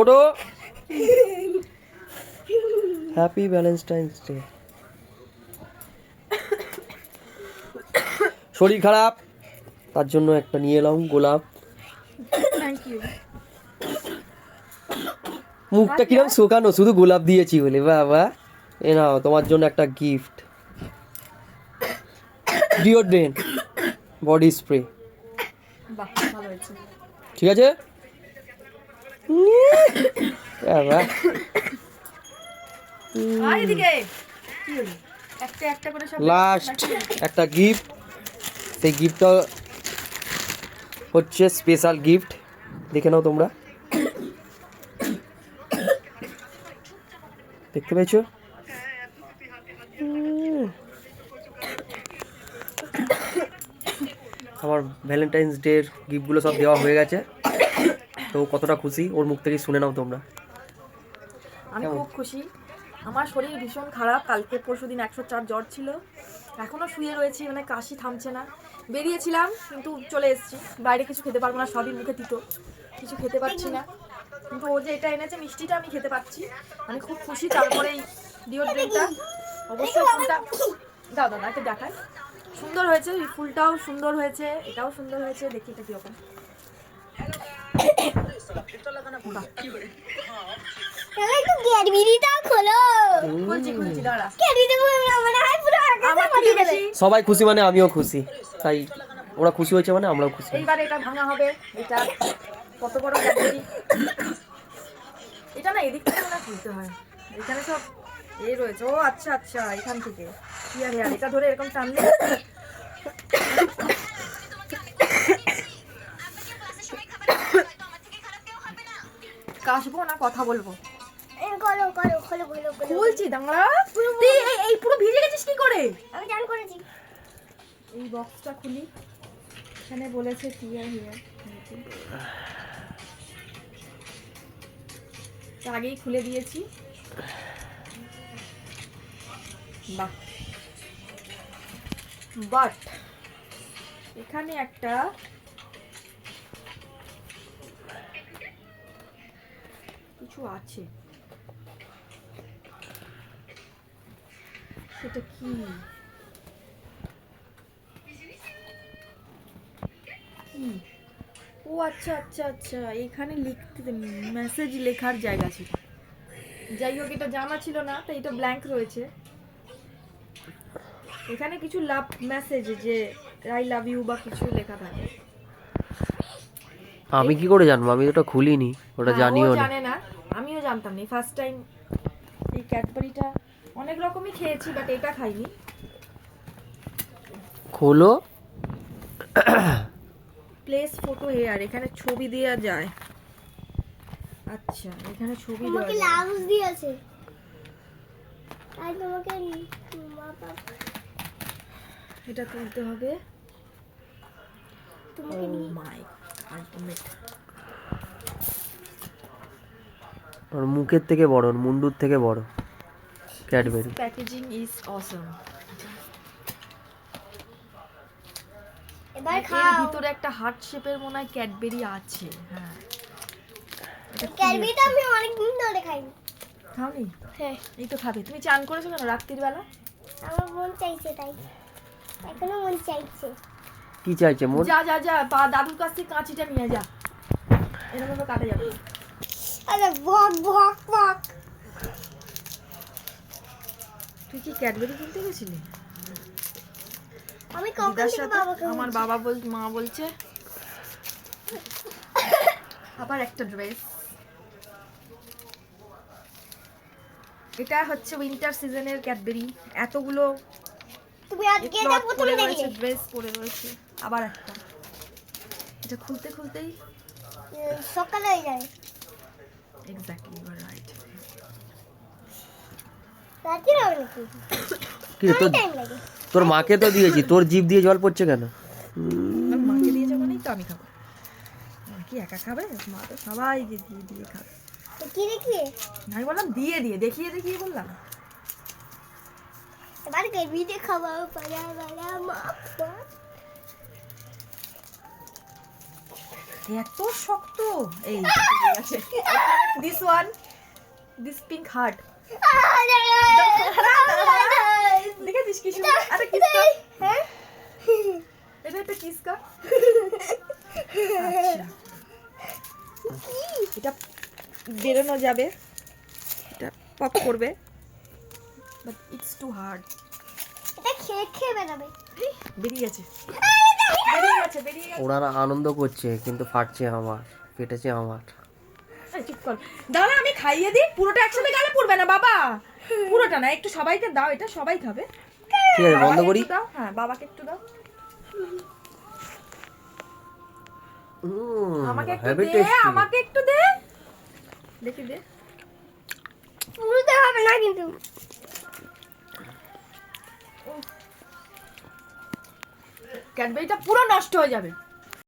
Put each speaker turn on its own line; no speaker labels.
ওটো happy Valentine's day শরীর খারাপ তার জন্য একটা নিয়ে এলাম গোলাপ। মুখটা কিরম শুকানো শুধু গোলাপ দিয়েছি বলে বাবা। এ নাও তোমার জন্য একটা গিফট ডিওড্রেন্ট বডি স্প্রে ঠিক আছে? বাবা লাস্ট একটা গিফট সেই গিফটটা হচ্ছে স্পেশাল গিফট দেখে নাও তোমরা। দেখতে পেয়েছ? আমার ভ্যালেন্টাইন্স ডের গিফটগুলো সব দেওয়া হয়ে গেছে। তো কতটা খুশি? ওর মুখ থেকে শুনে নাও তোমরা।
আমি খুব খুশি। আমার শরীর ভীষণ খারাপ। কালকে পরশু দিন একশো চার জ্বর ছিল। এখনও শুয়ে রয়েছি মানে কাশি থামছে না। বেরিয়েছিলাম কিন্তু চলে এসেছি। বাইরে কিছু খেতে পারব না সবই মুখে দিত কিছু খেতে পারছি না। কিন্তু ও যে এটা এনেছে মিষ্টিটা আমি খেতে পাচ্ছি। আমি খুব খুশি তারপরে এই ডিওড্রেন্টটা অবশ্যই ফুলটা দাও দাদা এটা দেখায় সুন্দর হয়েছে ফুলটাও সুন্দর হয়েছে এটাও সুন্দর হয়েছে। দেখি এটা কীরকম।
সবাই খুশি মানে আমিও খুশি। তাই ওরা খুশি হয়েছে মানে আমরাও খুশি
এইবার এটা ভাঙা হবে। এটা কত বড় এটা না এদিক থেকে না খুলতে হয়। এখানে সব এই রয়েছে। ও আচ্ছা আচ্ছা এখান থেকে। ইয়ার ইয়ার এটা ধরে এরকম টানলে? কাশবো না কথা বলব? খুলছি দাঁড়া। তুই এই এই পুরো ভিজে গেছিস কি করে?
আমি জান করেছি।
এই বক্সটা খুলি। এখানে বলেছে টিয়ার হিয়ার আগেই খুলে দিয়েছি। বাহ। বাট এখানে একটা আছে? সেটা কি? কি? ও আচ্ছা আচ্ছা আচ্ছা এখানে লিখতে মেসেজ লেখার জায়গা ছিল। যাই হোক এটা জানা ছিল না তাই এটা ব্ল্যাঙ্ক রয়েছে। এখানে কিছু লাভ মেসেজ যে আই লাভ ইউ বা কিছু লেখা থাকে।
আমি কি করে জানব? আমি ওটা খুলিনি ওটা
হ্যাঁ,
জানিও না।
জানতাম না ফার্স্ট টাইম এই ক্যাডবারিটা অনেক রকমই খেয়েছি বাট এটা খাইনি।
খোলো।
প্লেস ফটো হেয়ার এখানে ছবি দেওয়া যায়। আচ্ছা এখানে ছবি দেওয়া
তোমাকে
যায়।
লাউজ দিয়েছে। আর তোমাকে
এটা তুলতে হবে।
তোমাকে
মাই আলটিমেট
ওর মুখের থেকে বড় ওর মুন্ডুর থেকে বড়। ক্যাডবেরি
প্যাকেজিং ইজ অসম
এবার
এর
খাও।
ভিতরে একটা হার্ট শেপের মনে হয় ক্যাডবেরি আছে হ্যাঁ।
ক্যাডবেরিটা আমি অনেক দিন ধরে খাইনি।
খাওনি?
হ্যাঁ।
এই তো খাবে। তুমি চান করেছ কেন রাত্রির বেলা?
আমার মন চাইছে তাই। এখনও মন চাইছে।
কি চাইছে? মন
যা যা যা পা দাদুর কাছ থেকে কাঁচিটা নিয়ে যা। এরকম তো কাটে যাবে।
আরে বক বক বক।
তুই কি ক্যাডবেরি কিনতে গেছিলি?
আমি
দিদার সাথে আমার বাবা বল মা বলছে আবার একটা ড্রেস এটা হচ্ছে উইন্টার সিজনের ক্যাডবেরি। এতগুলো
তুমি আজকে এটা প্রথমে
পরে
দেখলে
ড্রেস পরে রয়েছে। আবার একটা। এটা খুলতে খুলতেই
সকালে হয়ে যাবে।
রাইট
রাত্রি হবে নাকি
কি? তোর তোর মাকে তো দিয়েছি তোর জিভ দিয়ে জল পড়ছে কেন?
মাকে দিয়ে যাবানি তো আমি খাব। মা কি একা খাবে? মা তো সবাই দিয়ে দিয়ে খাবে।
কি দেখি?
আমি বললাম দিয়ে দিয়ে দেখিয়ে দেখিয়ে বললাম।
এবার ক্যাডবেরিটা খাওয়াও পারা পারা মা
এত শক্ত। এই আছে। কি সুন্দর? আরে কিস কর
হ্যাঁ
এটা আচ্ছা। এটা বেরোনো যাবে। এটা পপ করবে। বাট ইটস টু বেরিয়ে গেছে।
ওনারা আনন্দ করছে, কিন্তু ফাটছে আমার, ফেটেছে আমার।
চুপ কর। দাঁড়া আমি খাইয়ে দিই পুরোটা একসাথে গালে পড়বে না বাবা। পুরোটা না একটু সবাইকে দাও এটা সবাই খাবে।
ঠিক আছে বন্ধ করি।
দাও হ্যাঁ বাবাকে একটু দাও। আমাকে একটু দে আমাকে একটু দে। দেখি দে।
পুরোতে হবে না কিন্তু।
ক্যাডবেরিটা পুরো নষ্ট হয়ে যাবে।